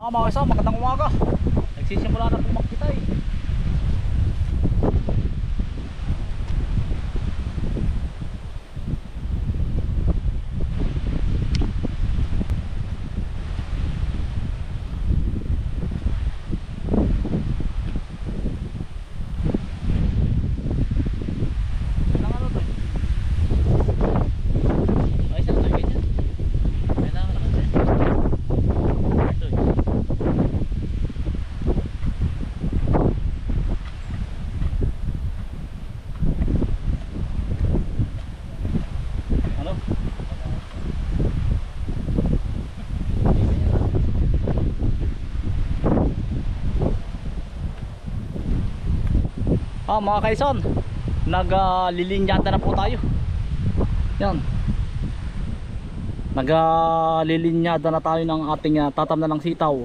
Ah, mga kasama, magandang umaga. Nagsisimula na pong magkitay. Ilang ano to? Ay, saan tayo ganyan? Kailangan lang kasi. Ito eh. Ano? Ah, mga kaison, naglilinyata na po tayo. Yan. Naglilinyada na tayo ng ating uh, tatam na ng sitaw.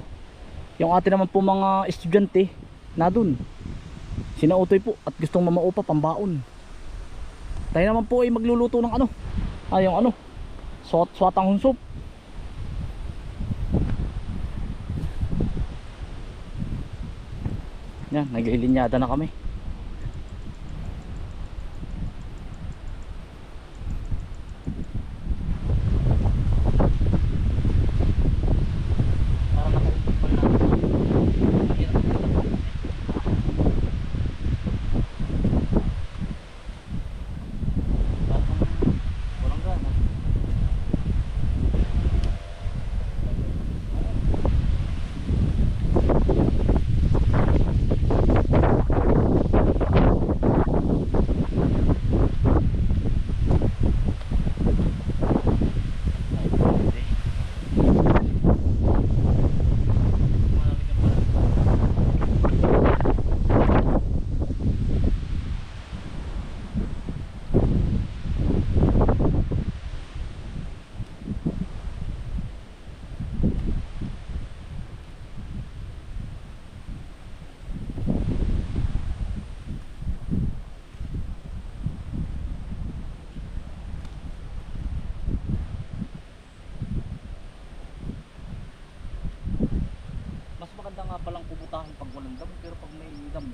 Yung ating naman po mga estudyante na dun. Sinautoy po at gustong mamaupa pambaon. Tayo naman po ay magluluto ng ano. Ay yung ano. Swat swatang hunsop. Yan, naglilinyada na kami. Para nakaumpal na. Hirap na ito. Parang walang gana. Ay, hindi. Malamig ang pala. Mas maganda nga palang puputahin pag walang damo pero pag may damo,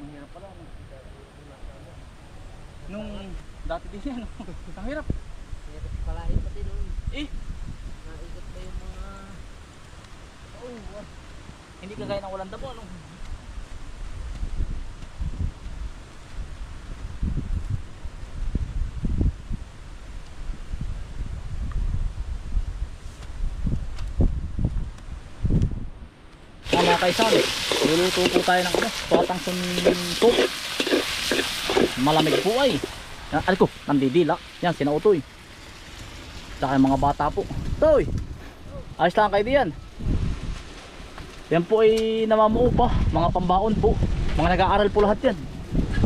mahirap pala. No? Nung dati din yan, no? ang hirap. Hirap palain pati doon. Eh, Naikot pa yung mga... oh, hindi kagaya ng walang damo. Ano? Ah, mga kaisan, luluto po tayo ng ano, patang suntok. Malamig po ay. Yan, Ay ko, nandidila. Yan, sinautoy. Tsaka yung mga bata po. Toy! Ayos lang kayo diyan. Yan po ay namamuo pa. Mga pambaon po. Mga nag-aaral po lahat yan.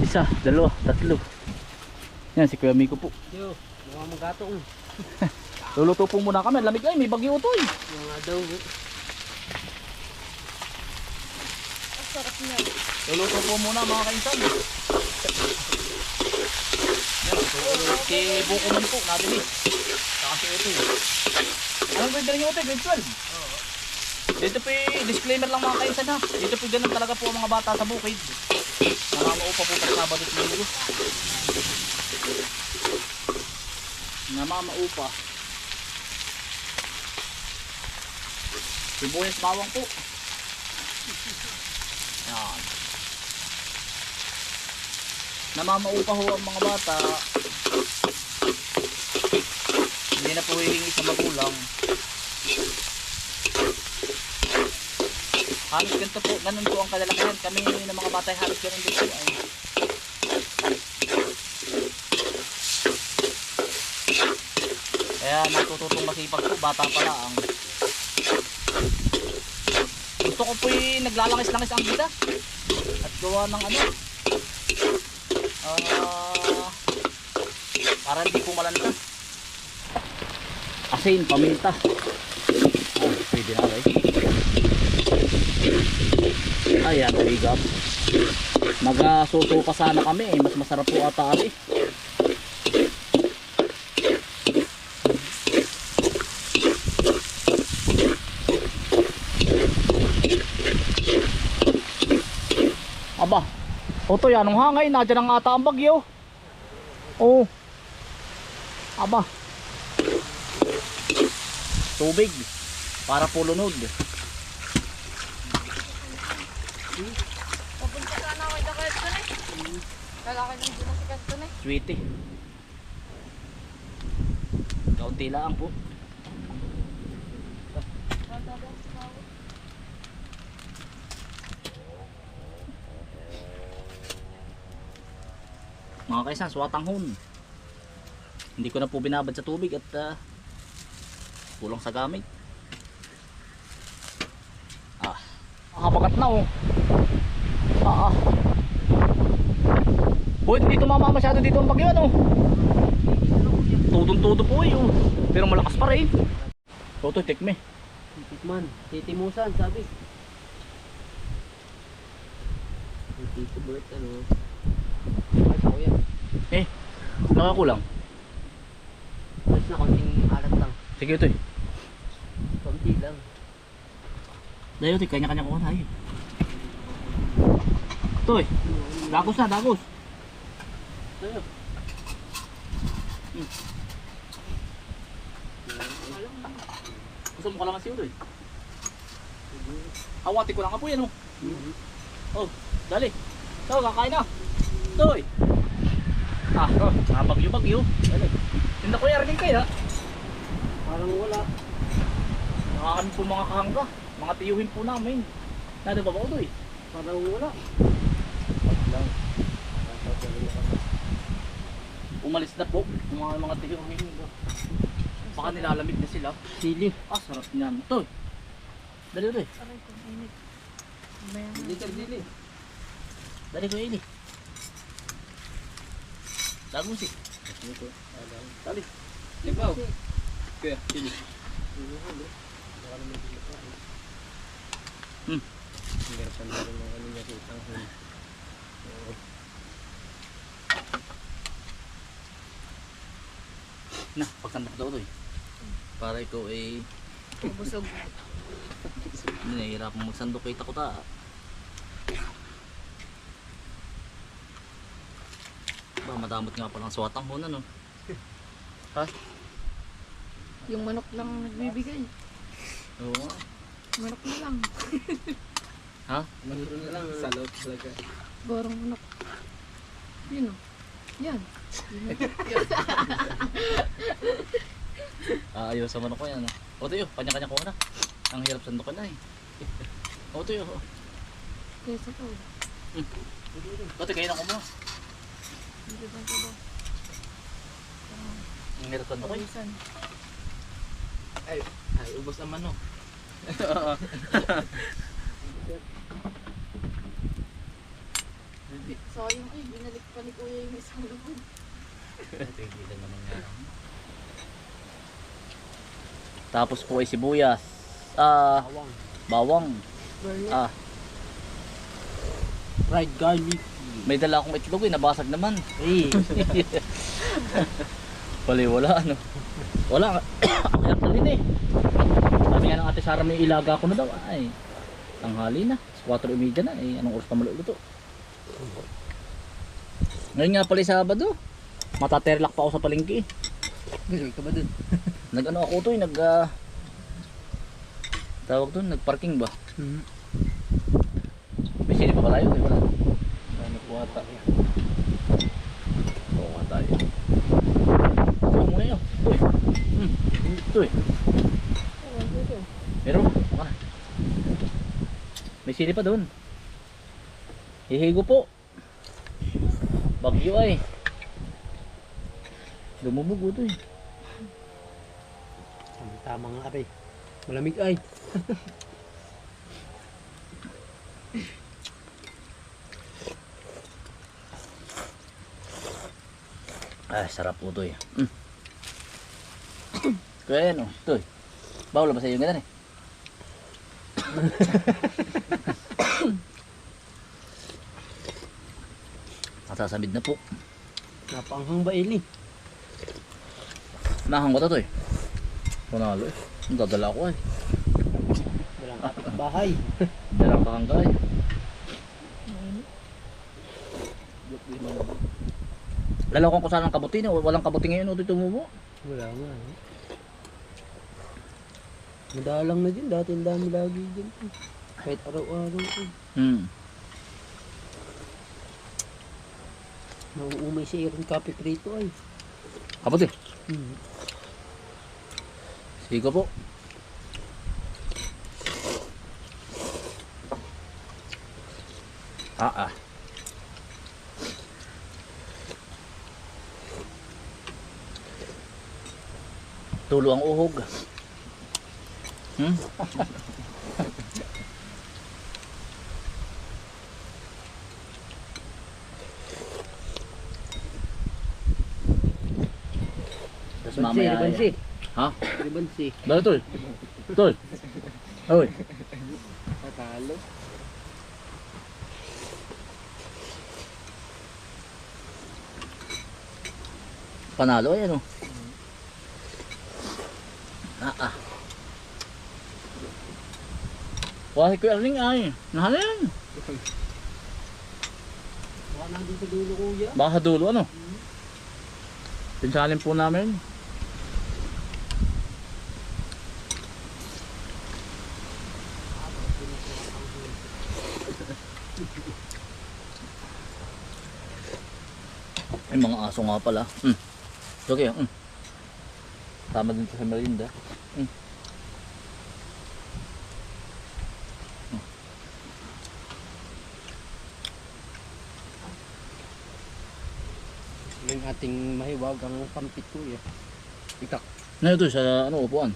Isa, dalawa, tatlo. Yan, si Kuya Miko po. Yo, mga magatong. Luluto po muna kami. Lamig ay, may bagyo utoy. Mga daw. Luluto po muna mga kainsan. Si Buko man po, nabili. Saka si Utoy. Anong grade rin yung Utoy? Grade 12? Dito po disclaimer lang mga kainsan ha. Dito po ganun talaga po ang mga bata sa bukid. Namamaupa po pag Sabado at Linggo. Namamaupa. Sibuyas bawang po. Yan. Namamaupa ho ang mga bata. Hindi na po hihingi sa magulang. Halos ganito po, ganun po ang kalalakihan. Kami ng mga bata halos ganun din po. Ay. Kaya natututong masipag po, bata pala ang gusto ko po yung naglalangis-langis ang gita at gawa ng ano ah para hindi po malanta asin, paminta. Ah, pwede na guys. Ayan, bigap. Magasuto ka sana kami eh. Mas masarap po ata ari. Aba, oto yan. Ang hangay, nadyan ang ata ang bagyo. Oh. Aba. Tubig. Para pulunod. Papunta ka na kay Dakar doon eh. Lalaki ng ginasikat doon eh. Sweetie. Kaunti lang po. Mga kaisan, swatanghon. Hindi ko na po binabad sa tubig at ah, kulang sa gamit. Ah, nakabagat na oh. Ah, ah. Boy, hindi tumama masyado dito ang bagyo ano. Tudong-tudo po eh. oh. Pero malakas pa rin. Toto, tikme. Titikman. Titimusan, sabi. Tito Bert, ano? Ay, ako yan. Eh, nakakulang. Mas na konting alat lang. Sige ito eh. Konti lang. Dayo, ito kanya-kanya ko na eh. Ito eh. Dagos na, dagos. Ano? Gusto mo ka lang kasi ito eh. Hawati ko lang apoy ano. Oh, dali. So, kakain na. Toy. Ah, oh, bagyo-bagyo. Dali. Tinda ko yarin kayo ha. Parang wala. Nakakami po mga kahangga. Mga tiyuhin po namin. Nado ba ba ito eh? Parang wala. Umalis na po. Yung mga, mga tiyuhin. Baka nilalamig na sila. Sili. Ah, sarap niyan. Toy. Dali ito eh. Aray ko, init. Hindi ka dili. Dali ko ini. Dagos eh. Dali. Hmm. Ang garapan na ng ano niya pagsandak daw ito eh. Para ikaw ay Busog. hindi nahihirapan magsandok kay takuta. Ba, madamot nga palang swatang hon ano. Ha? Yung manok lang nagbibigay. Oo. Manok na lang. Ha? Magkaroon na lang. Salot talaga. Borong manok. Yun o. Yan. Aayos sa manok ko yan. ah. O tayo, kanya-kanya ko na. Ang hirap sandokan na eh. O tayo. Kesa to. O tayo, kayo na ko mo. Hindi ba ito ba? Ang hirap sandokan. Pawisan. Ay, ay, ubos ang manok. Sayang ay, binalik pa ni Kuya yung isang lubog. Tigilan naman nga. Tapos po ay sibuyas. Ah, Awang. bawang. Burnet. Ah, Fried garlic. may dala akong itlog eh, nabasag naman. Eh. Pali wala ano. Wala. Ang hirap rin eh. Sabi nga ng ate Sara may ilaga ko na daw. Ay, tanghali na. 4.30 na. Eh, anong oras pa maluluto? Ngayon nga pala Sabado. Mataterlak pa ako sa palengke. Gano'n ka ba dun? Nag ano ako to eh, nag ah, tawag doon, nag-parking ba? Hmm. May sili pa ba tayo? Wala. Ano po ata. Oo nga tayo. Oo muna yun. Uy. Hmm. Uy. Ewan ko ito. Meron. Na. May sili pa doon. Hihigo po. Bagyo ay. Lumubog ito eh. Tama nga aray. Malamig ay. Ay, sarap po ito eh. Mm. Kaya ano, ito eh. Bawal ba sa iyo ganun eh? Nasasamid na po. Napanghang ba Eli? Nahang ko to eh. Panalo eh. Ang dadala ko eh. Walang kapit bahay. Dalang kakangga eh. Mainit. Lalakon ko sana ng kabuti. no? Walang kabuti ngayon. Ito tumubo. Wala nga. Eh. Madalang na din. Dati ang dami lagi eh. Kahit araw-araw. Hmm. Nauumay si Aaron Kapit rito ay. Kabuti. Hmm. Sige po. Ah ah. Tulo ang uhog. Hmm? Tapos mamaya. Ribansi. Ha? Ribansi. Dali tol. Tol. Oy. Natalo. Panalo ay ano. Ah ah. Wah, ko Erling ay. Nahalin. Baka nandun sa dulo kuya. Baka sa dulo ano. Pinsalin po namin. Ay, mga aso nga pala. Hmm. Okay, hmm. Tama din sa merinda. Hmm. Yung ating mahiwag ang pampit kuya. Ikak. Na ito sa ano upuan.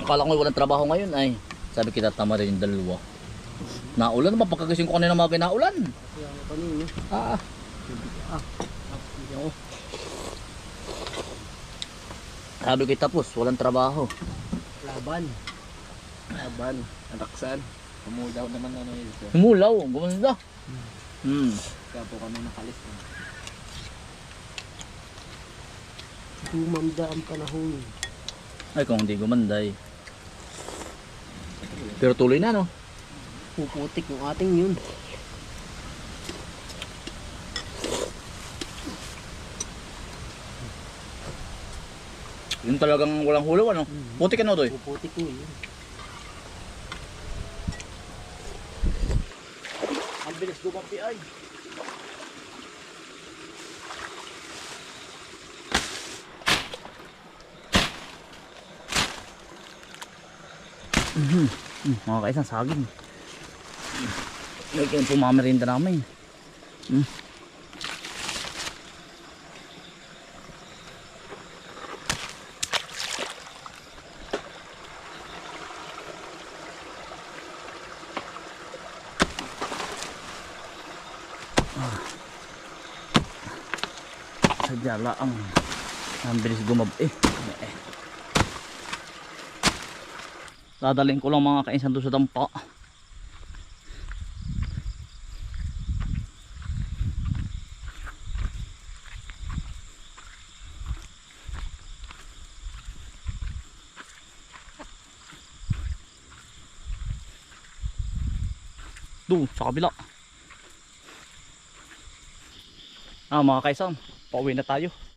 Akala ko walang trabaho ngayon ay sabi kita tama rin yung dalawa. Naulan naman pagkagising ko kanina mga kinaulan. Kaya ano kanina. Ah, sabi ko tapos walang trabaho. Laban. Laban. Ataksan. Umudaw naman ano yun. sir. Humulaw, gumanda. Hmm. Kaya po kami nakalis. eh. Tumanda ang panahon. Ay kung hindi gumanday. Pero tuloy na no. Puputik yung ating yun. Yung talagang walang hulaw ano. Puti ka na to eh. Puputik ko yun. Ang bilis gumapi ay. Mhm. Mm, mga kaisang saging. May kayo pumamerinda namin. Mm. Sadya lang. Ang bilis gumab eh. eh. Dadalhin ko lang mga kainsan doon sa dampa. Doon sa kabila. Ah mga kaisan, pauwi na tayo.